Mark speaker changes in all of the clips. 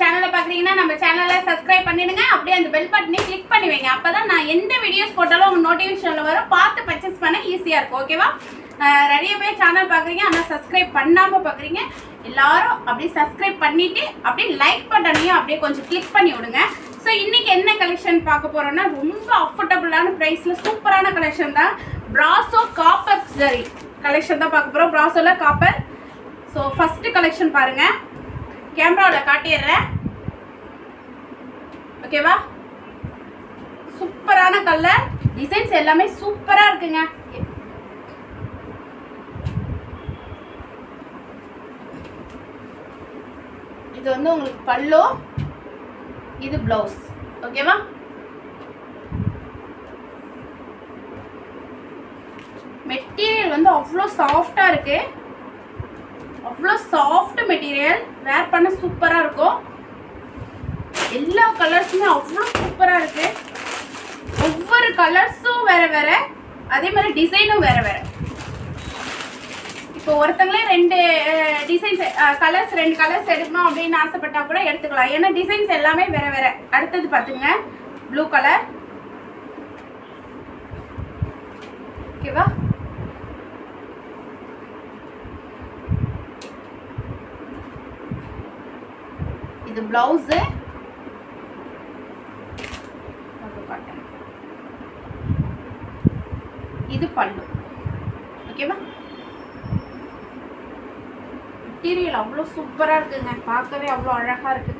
Speaker 1: சேனலை பார்க்குறீங்கன்னா நம்ம சேனலை சப்ஸ்கிரைப் பண்ணிடுங்க. அப்படியே அந்த பெல் பட்டனே கிளிக் பண்ணி வைங்க. அப்பதான் நான் எந்த வீடியோஸ் போட்டாலும் உங்கள் நோட்டிஃபிகேஷனில் வரும். பார்த்து பர்ச்சேஸ் பண்ண ஈஸியாக இருக்கும். ஓகேவா நிறைய பேர் சேனல் பார்க்குறீங்க ஆனால் சப்ஸ்கிரைப் பண்ணாமல் பார்க்குறீங்க எல்லாரும் அப்படியே சப்ஸ்கிரைப் பண்ணிவிட்டு அப்படியே லைக் பட்டனையும் அப்படியே கொஞ்சம் கிளிக் பண்ணி விடுங்க. ஸோ இன்னைக்கு என்ன கலெக்ஷன் பார்க்க போகிறோன்னா ரொம்ப அஃபோர்டபுளான ப்ரைஸில் சூப்பரான கலெக்ஷன் தான் ப்ராசோ காப்பர் ஜரி கலெக்ஷன் தான் பார்க்க போகிறோம் ப்ராசோவில் காப்பர் ஸோ ஃபஸ்ட்டு கலெக்ஷன் பாருங்கள் கேமராவில் காட்டிடுறேன். ஓகேவா சூப்பரான கலர் டிசைன்ஸ் எல்லாமே சூப்பராக இருக்குங்க. இது வந்து உங்களுக்கு பல்லோ இது பிளவுஸ் ஓகேவா மெட்டீரியல் வந்து அவ்வளோ சாஃப்டாக இருக்கு. அவ்வளோ சாஃப்ட் மெட்டீரியல் வேர் பண்ண சூப்பராக இருக்கும். எல்லா கலர்ஸுமே அவ்வளோ சூப்பராக இருக்குது ஒவ்வொரு கலர்ஸும் வேறு வேறு அதே மாதிரி டிசைனும் வேறு வேறு. இப்போ ஒருத்தங்களே ரெண்டு டிசைன்ஸ் கலர்ஸ் ரெண்டு கலர்ஸ் எடுக்கணும் அப்படின்னு ஆசைப்பட்டா கூட எடுத்துக்கலாம். ஏன்னா டிசைன்ஸ் எல்லாமே வேறு வேறு. அடுத்தது பார்த்துங்க ப்ளூ கலர் ஓகேவா இது பிளவுஸு இது பல்லு. ஓகேவா மெட்டீரியல் அவ்வளோ சூப்பராக இருக்குங்க. பார்க்கவே அவ்வளோ அழகாக இருக்கு.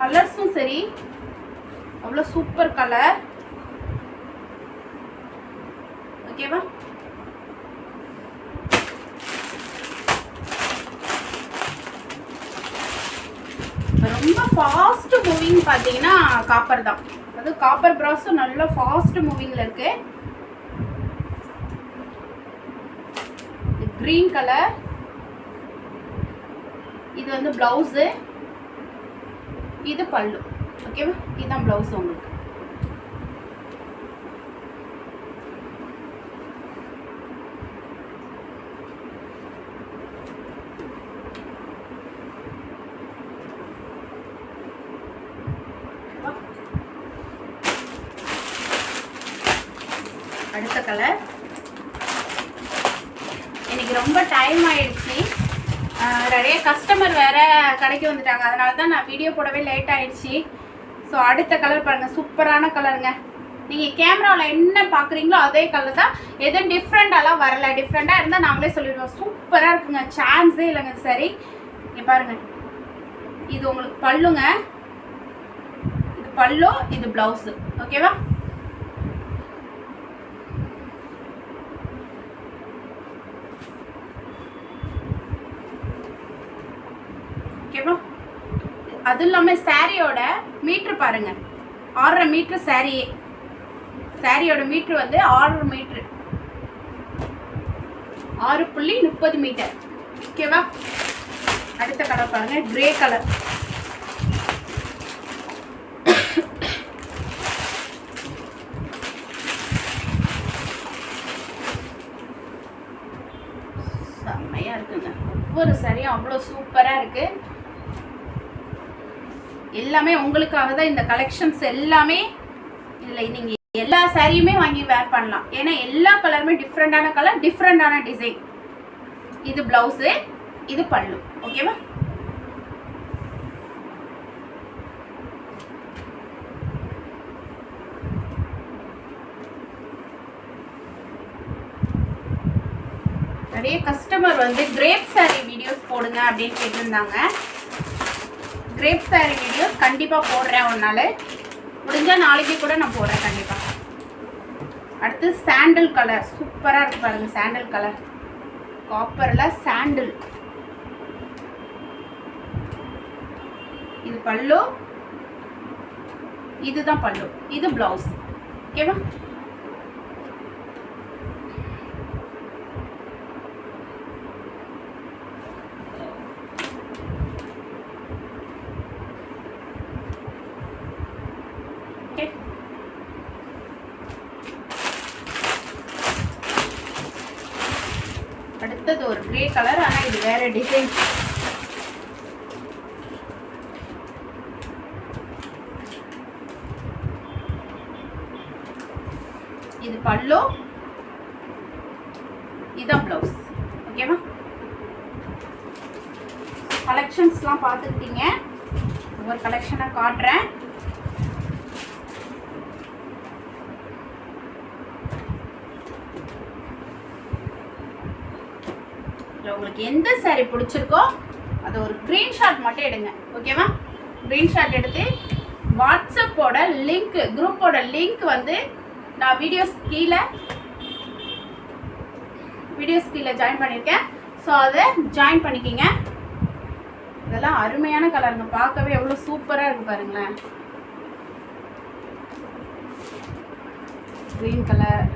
Speaker 1: கலர்ஸும் சரி. அவ்வளோ சூப்பர் கலர் ஓகேவா ரொம்ப ஃபாஸ்ட் மூவிங் பார்த்தீங்கன்னா காப்பர் தான். அது காப்பர் ப்ராஸும் நல்ல ஃபாஸ்ட் மூவிங்கில் இருக்கு. க்ரீன் கலர் இது வந்து ப்ளவுஸு இது பல்லு. ஓகேவா இதுதான் ப்ளவுஸ் உங்களுக்கு. அடுத்த கலர் இன்னைக்கு ரொம்ப டைம் ஆயிடுச்சு. நிறைய கஸ்டமர் வேற கடைக்கு வந்துட்டாங்க. அதனால தான் நான் வீடியோ போடவே லேட் ஆயிடுச்சு. ஸோ அடுத்த கலர் பாருங்கள் சூப்பரான கலருங்க நீங்கள் கேமராவில் என்ன பார்க்குறீங்களோ அதே கலர் தான். எதுவும் டிஃப்ரெண்டாலாம் வரல. டிஃப்ரெண்ட்டாக இருந்தால் நாங்களே சொல்லிடுவோம். சூப்பராக இருக்குங்க. சான்ஸே இல்லைங்க சரி. இங்கே பாருங்கள் இது உங்களுக்கு பல்லுங்க. இது பல்லு இது ப்ளவுஸு ஓகேவா ஓகேவா அது இல்லாமல் சாரியோட மீட்ரு பாருங்க. ஆறரை மீட்ரு சாரியே சாரியோட மீட்ரு வந்து ஆறரை மீட்ரு ஆறு புள்ளி முப்பது மீட்டர் ஓகேவா அடுத்த கலர் பாருங்க கிரே கலர் செம்மையா இருக்குங்க. ஒவ்வொரு சரியும் அவ்வளோ சூப்பராக இருக்குது எல்லாமே உங்களுக்காக தான் இந்த கலெக்ஷன்ஸ் எல்லாமே இதில் நீங்கள் எல்லா சாரியுமே வாங்கி வேர் பண்ணலாம். ஏன்னா எல்லா கலருமே டிஃப்ரெண்டான கலர் டிஃப்ரெண்டான டிசைன் இது ப்ளவுஸு இது பல்லு. ஓகேவா நிறைய கஸ்டமர் வந்து கிரேப் சாரி வீடியோஸ் போடுங்க அப்படின்னு கேட்டிருந்தாங்க. கிரேப் saree வீடியோஸ் கண்டிப்பாக போடுறேன் ஒன்றால் முடிஞ்சால் நாளைக்கு கூட நான் போடுறேன் கண்டிப்பாக அடுத்து சாண்டில் கலர் சூப்பராக இருக்கு பாருங்கள் சாண்டில் கலர் காப்பரில் சாண்டில் இது பல்லு. இதுதான் பல்லு. இது பிளவுஸ் ஓகேவா ஒரே கலர் ஆனால் இது வேறு டிசைன் இது பல்லோ இதான் ப்ளவுஸ் ஓகேவா கலெக்ஷன்ஸ்லாம் பார்த்துக்கிட்டீங்க. ஒவ்வொரு கலெக்ஷனாக காட்டுறேன். இதில் உங்களுக்கு எந்த சாரீ பிடிச்சிருக்கோ அதை ஒரு ஸ்க்ரீன்ஷாட் மட்டும் எடுங்க. ஓகேவா ஸ்க்ரீன்ஷாட் எடுத்து வாட்ஸ்அப்போட லிங்க் குரூப்போட லிங்க் வந்து நான் வீடியோஸ் கீழே வீடியோஸ் கீழே ஜாயின் பண்ணியிருக்கேன் ஸோ அதை ஜாயின் பண்ணிக்கிங்க. இதெல்லாம் அருமையான கலருங்க பார்க்கவே எவ்வளோ சூப்பராக இருக்கு பாருங்களேன். க்ரீன் கலர்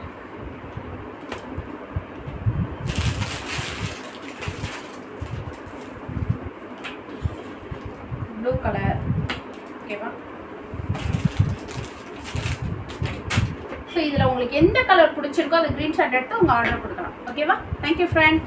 Speaker 1: ப்ளூ கலர் ஓகேவா ஸோ இதில் உங்களுக்கு எந்த கலர் பிடிச்சிருக்கோ அதை க்ரீன்ஷாட் எடுத்து உங்கள் ஆர்டர் கொடுக்கலாம். ஓகேவா தேங்க்யூ ஃப்ரெண்ட்